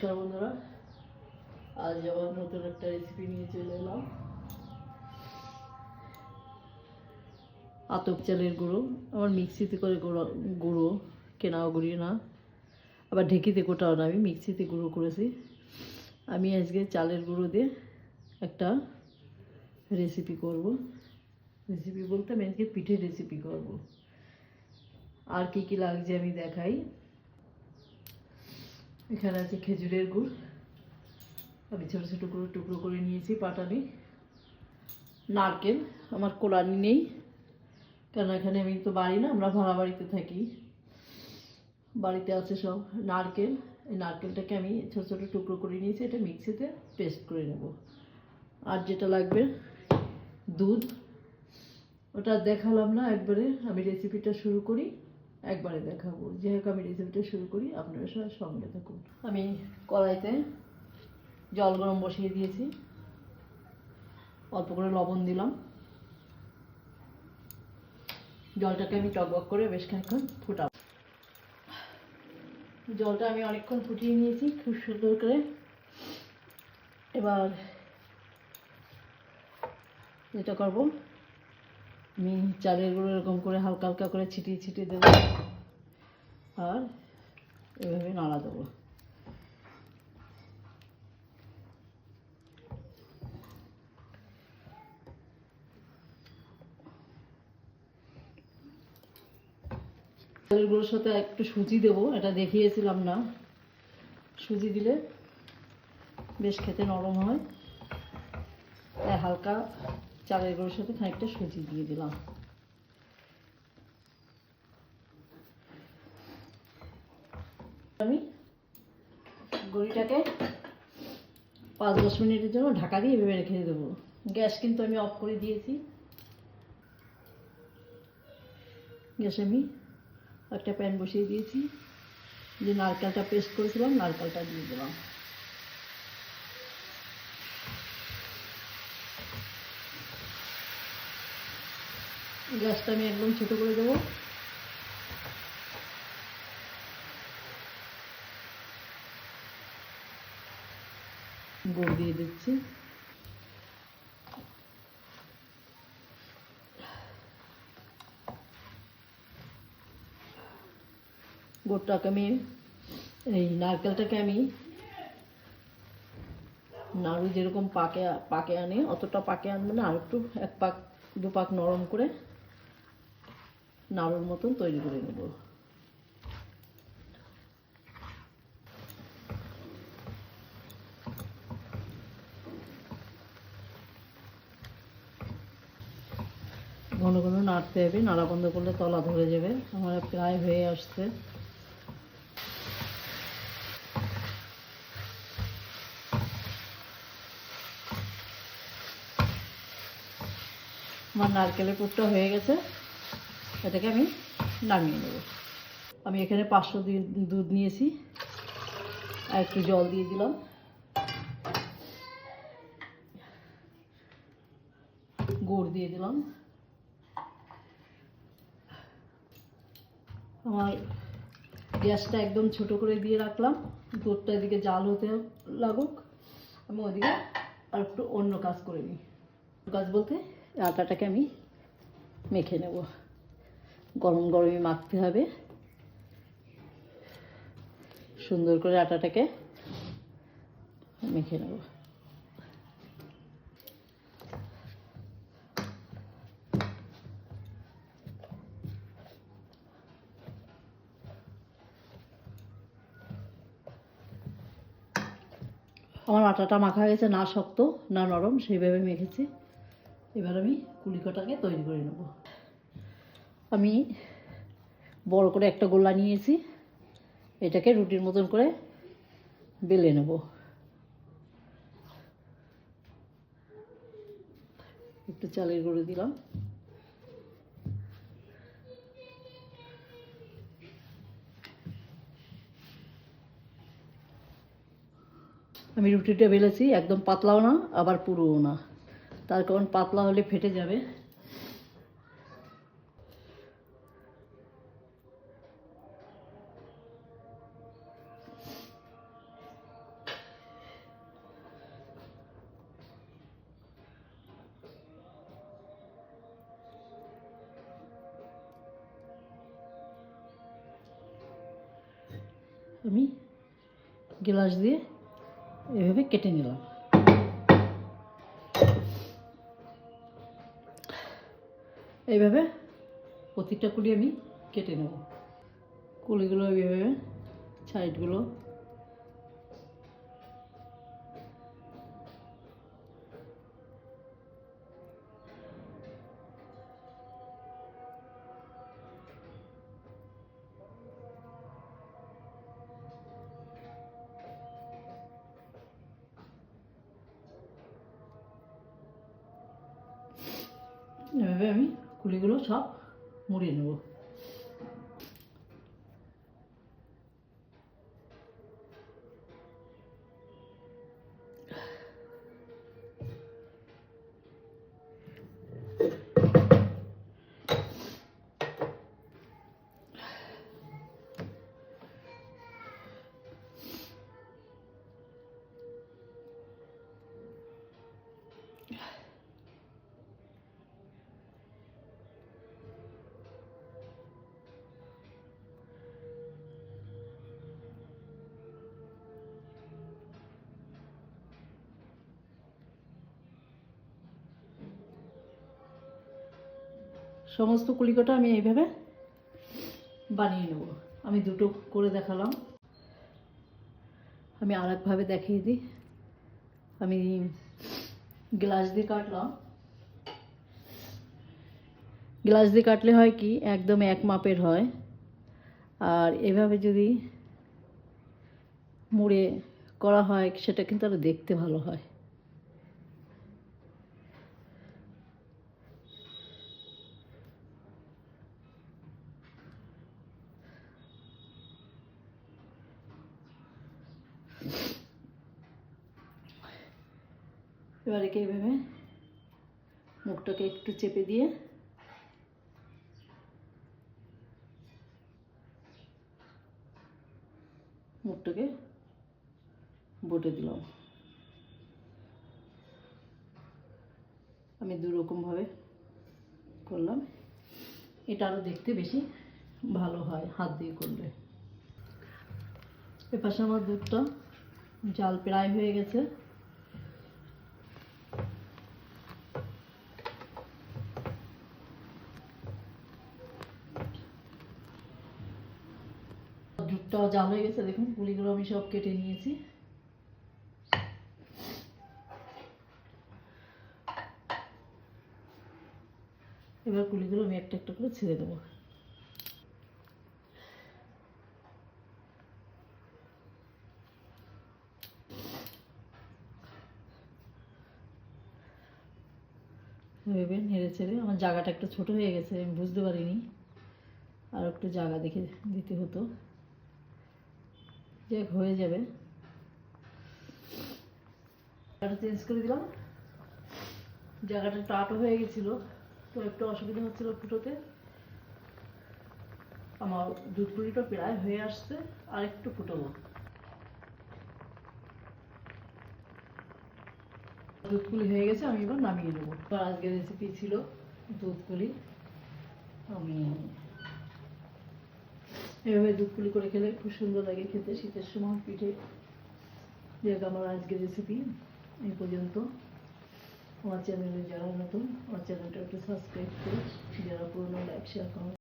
নমস্কার বন্ধুরা। আজ আবার নতুন একটা রেসিপি নিয়ে চলে এলাম। আতপ চালের গুঁড়ো। আমার মিক্সিতে করে গুঁড়ো গুঁড়ো কেনাও গুঁড়ি না। আবার ঢেকিতে কোটাও না, আমি মিক্সিতে গুঁড়ো করেছি। আমি আজকে চালের গুঁড়ো দিয়ে একটা রেসিপি করব। রেসিপি বলতে আমি আজকে পিঠের রেসিপি করব। আর কি কি লাগছে আমি দেখাই। এখানে আছে খেজুরের গুড়। আমি ছোটো ছোটো করে টুকরো করে নিয়েছি পাটানি নারকেল, আমার কোলানি নেই। কারণ এখানে আমি তো বাড়ি না, আমরা ভাড়া বাড়িতে থাকি। বাড়িতে আছে সব নারকেল। এই নারকেলটাকে আমি ছোটো ছোটো টুকরো করে নিয়েছি, এটা মিক্সিতে পেস্ট করে নেব। আর যেটা লাগবে, দুধ। ওটা দেখালাম না একবারে, আমি রেসিপিটা শুরু করি। একবারে দেখাবো। যেহেতু আমি রেসিপিটা শুরু করি, আপনারা সবাই সঙ্গে থাকুন। আমি কড়াইতে জল গরম বসিয়ে দিয়েছি। অল্প করে লবণ দিলাম। জলটাকে আমি টকবক করে বেশ খানিক্ষণ ফুটাবো। জলটা আমি অনেকক্ষণ ফুটিয়ে নিয়েছি, খুব সুন্দর করে। এবার যেটা করব। আমি চালের গুঁড়ো এরকম করে হালকা হালকা করে ছিটিয়ে ছিটিয়ে দেবো। আর এভাবে নাড়া দেবো। চালের গুঁড়োর সাথে একটু সুজি দেবো, এটা দেখিয়েছিলাম না। সুজি দিলে বেশ খেতে নরম হয়। তাই হালকা চালের গুঁড়োর সাথে খানিকটা সুজি দিয়ে দিলাম। আমি গড়িটাকে পাঁচ দশ মিনিটের জন্য ঢাকা দিয়ে এভাবে রেখে দেবো। গ্যাস কিন্তু আমি অফ করে দিয়েছি। গ্যাসে আমি একটা প্যান বসিয়ে দিয়েছি। যে নারকেলটা পেস্ট করেছিলাম, নারকেলটা দিয়ে দিলাম। গ্যাসটা আমি একদম ছোটো করে দেবো। গুড় দিয়ে দিচ্ছি। গুড়টাকে আমি, এই নারকেলটাকে আমি নাড়ু যেরকম পাকে পাকে আনে, অতটা পাকে আনবে না, আর একটু এক পাক, দু পাক নরম করে নাড়ুর মতন তৈরি করে নেব। ঘন ঘন নাড়তে হবে, নাড়া বন্ধ করলে তলা ধরে যাবে। আমার প্রায় হয়ে আসছে। আমার নারকেলের পুরটা হয়ে গেছে। এটাকে আমি নামিয়ে নেব। আমি এখানে পাঁচশো দুধ নিয়েছি, আর একটু জল দিয়ে দিলাম। গুড় দিয়ে দিলাম। আমার গ্যাসটা একদম ছোট করে দিয়ে রাখলাম। দুধটা এদিকে জাল হতে লাগুক। আমি ওদিকে আর একটু অন্য কাজ করে নিই। কাজ বলতে আটাটাকে আমি মেখে নেব। গরম গরমই মাখতে হবে। সুন্দর করে আটাটাকে মেখে নেব। আমার আটাটা মাখা গেছে, না শক্ত, না নরম, সেইভাবে মেখেছি। এবার আমি কুলিকাটাকে তৈরি করে নেব। আমি বড় করে একটা গোলা নিয়েছি। এটাকে রুটির মতন করে বেলে নেব। একটু চালের গুঁড়ো দিলাম। আমি রুটিটা বেলেছি, একদম পাতলাও না, আবার পুরোও না। তার কারণ পাতলা হলে ফেটে যাবে। আমি গ্লাস দিয়ে এভাবে কেটে নিলাম। এইভাবে প্রতিটা কুলি আমি কেটে নেব। কুলিগুলো এইভাবে, সাইডগুলো এভাবে আমি কুলিগুলো সব মুড়িয়ে নেব। সমস্ত কুলিকটা আমি এইভাবে বানিয়ে নেব। আমি দুটো করে দেখালাম। আমি আর একভাবে দেখিয়ে দিই। আমি গ্লাস দিয়ে কাটলাম। গ্লাস দিয়ে কাটলে হয় কি, একদম এক মাপের হয়। আর এভাবে যদি মুড়ে করা হয়, সেটা কিন্তু আরও দেখতে ভালো হয়। এবার একে এইভাবে মুখটাকে একটু চেপে দিয়ে। মুখটাকে বটে দিলাম। আমি দুরকমভাবে করলাম। এটা আরও দেখতে বেশি ভালো হয় হাত দিয়ে করলে। এপাশে আমার দুধটা জাল প্রায় হয়ে গেছে। জাল হয়ে গেছে, দেখুন পুলিগুলো আমি সব কেটে নিয়েছি। এবার কুলিগুলো আমি একটা একটা করে ছেড়ে দেবো। ভেবে নেড়ে ছেড়ে। আমার জায়গাটা একটু ছোট হয়ে গেছে, আমি বুঝতে পারিনি। আর একটু জায়গা দেখে দিতে হতো। যাক হয়ে যাবে। চেঞ্জ করে দিলাম। জায়গাটা টাটো হয়ে গেছিল, তো একটু অসুবিধা হচ্ছিল ফুটোতে। আমার দুধ পুরিটা প্রায় হয়ে আসছে, আর একটু ফুটোবো দুধ পুলি হয়ে গেছে, আমি এবার নামিয়ে নেব। আজকের রেসিপি ছিল দুধ পুলি। আমি এভাবে দুধ পুলি করে খেলে খুব সুন্দর লাগে খেতে শীতের সময়, পিঠে। যেহেতু আমার আজকের রেসিপি এই পর্যন্ত। আমার চ্যানেলে যারা নতুন, আমার চ্যানেলটা একটু সাবস্ক্রাইব করে। যারা পুরনো লাইক শেয়ার কমেন্ট